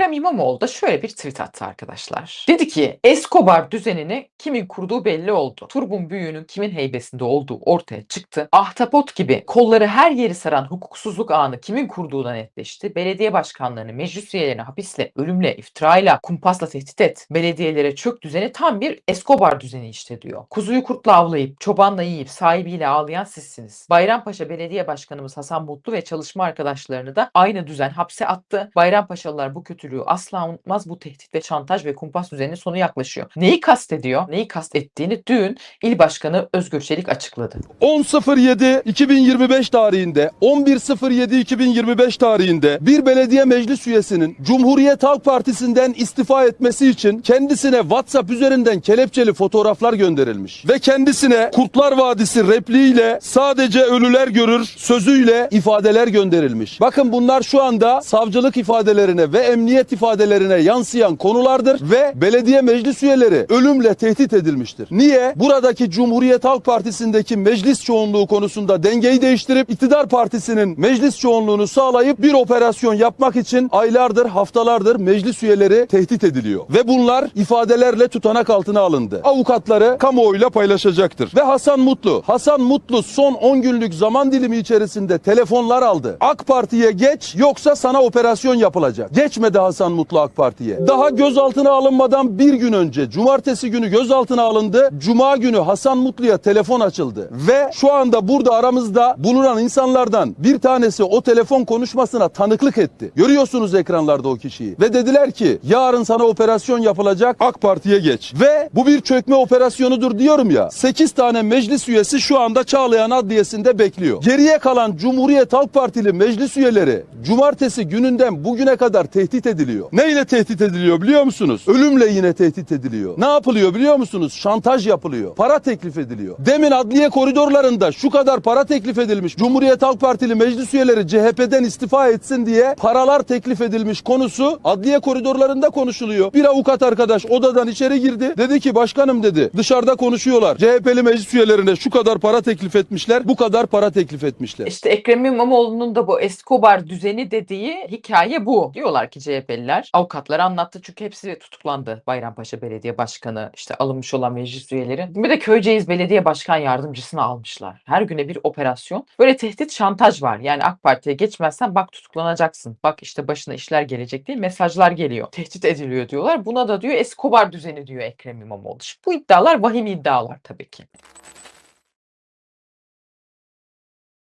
Ekrem İmamoğlu da şöyle bir tweet attı arkadaşlar. Dedi ki Escobar düzenini kimin kurduğu belli oldu. Turbun büyüğünün kimin heybesinde olduğu ortaya çıktı. Ahtapot gibi kolları her yeri saran hukuksuzluk ağını kimin kurduğu da netleşti. Belediye başkanlarını, meclis üyelerini hapisle, ölümle, iftirayla, kumpasla tehdit et. Belediyelere çök düzeni tam bir Escobar düzeni işte diyor. Kuzuyu kurtla avlayıp, çobanla yiyip, sahibiyle ağlayan sizsiniz. Bayrampaşa Belediye Başkanımız Hasan Mutlu ve çalışma arkadaşlarını da aynı düzen hapse attı. Bayrampaşalılar bu kötülüğü asla unutmaz. Bu tehdit ve şantaj ve kumpas düzeninin sonu yaklaşıyor. Neyi kastediyor? Neyi kastettiğini dün İl Başkanı Özgür Çelik açıkladı. 10.07.2025 tarihinde 11.07.2025 tarihinde bir belediye meclis üyesinin Cumhuriyet Halk Partisi'nden istifa etmesi için kendisine WhatsApp üzerinden kelepçeli fotoğraflar gönderilmiş. Ve kendisine Kurtlar Vadisi repliğiyle sadece ölüler görür sözüyle ifadeler gönderilmiş. Bakın bunlar şu anda savcılık ifadelerine ve emniyet ifadelerine yansıyan konulardır ve belediye meclis üyeleri ölümle tehdit edilmiştir. Niye? Buradaki Cumhuriyet Halk Partisi'ndeki meclis çoğunluğu konusunda dengeyi değiştirip iktidar partisinin meclis çoğunluğunu sağlayıp bir operasyon yapmak için aylardır, haftalardır meclis üyeleri tehdit ediliyor. Ve bunlar ifadelerle tutanak altına alındı. Avukatları kamuoyuyla paylaşacaktır. Ve Hasan Mutlu, Hasan Mutlu son 10 günlük zaman dilimi içerisinde telefonlar aldı. AK Parti'ye geç yoksa sana operasyon yapılacak. Geçmedi Hasan Mutlu AK Parti'ye. Daha gözaltına alınmadan bir gün önce cumartesi günü gözaltına alındı. Cuma günü Hasan Mutlu'ya telefon açıldı. Ve şu anda burada aramızda bulunan insanlardan bir tanesi o telefon konuşmasına tanıklık etti. Görüyorsunuz ekranlarda o kişiyi. Ve dediler ki yarın sana operasyon yapılacak AK Parti'ye geç. Ve bu bir çökme operasyonudur diyorum ya. 8 tane meclis üyesi şu anda Çağlayan Adliyesi'nde bekliyor. Geriye kalan Cumhuriyet Halk Partili meclis üyeleri cumartesi gününden bugüne kadar tehdit ediliyor. Neyle tehdit ediliyor biliyor musunuz? Ölümle yine tehdit ediliyor. Ne yapılıyor biliyor musunuz? Şantaj yapılıyor. Para teklif ediliyor. Demin adliye koridorlarında şu kadar para teklif edilmiş. Cumhuriyet Halk Partili meclis üyeleri CHP'den istifa etsin diye paralar teklif edilmiş konusu adliye koridorlarında konuşuluyor. Bir avukat arkadaş odadan içeri girdi. Dedi ki başkanım dedi dışarıda konuşuyorlar. CHP'li meclis üyelerine şu kadar para teklif etmişler. Bu kadar para teklif etmişler. İşte Ekrem İmamoğlu'nun da bu Escobar düzeni dediği hikaye bu. Diyorlar ki CHP'liler. Avukatlar anlattı çünkü hepsi tutuklandı. Bayrampaşa Belediye Başkanı, işte alınmış olan meclis üyeleri. Bir de Köyceğiz Belediye Başkan Yardımcısını almışlar. Her güne bir operasyon. Böyle tehdit şantaj var. Yani AK Parti'ye geçmezsen bak tutuklanacaksın. Bak işte başına işler gelecek diye mesajlar geliyor. Tehdit ediliyor diyorlar. Buna da diyor Escobar düzeni diyor Ekrem İmamoğlu. Şimdi bu iddialar vahim iddialar tabii ki.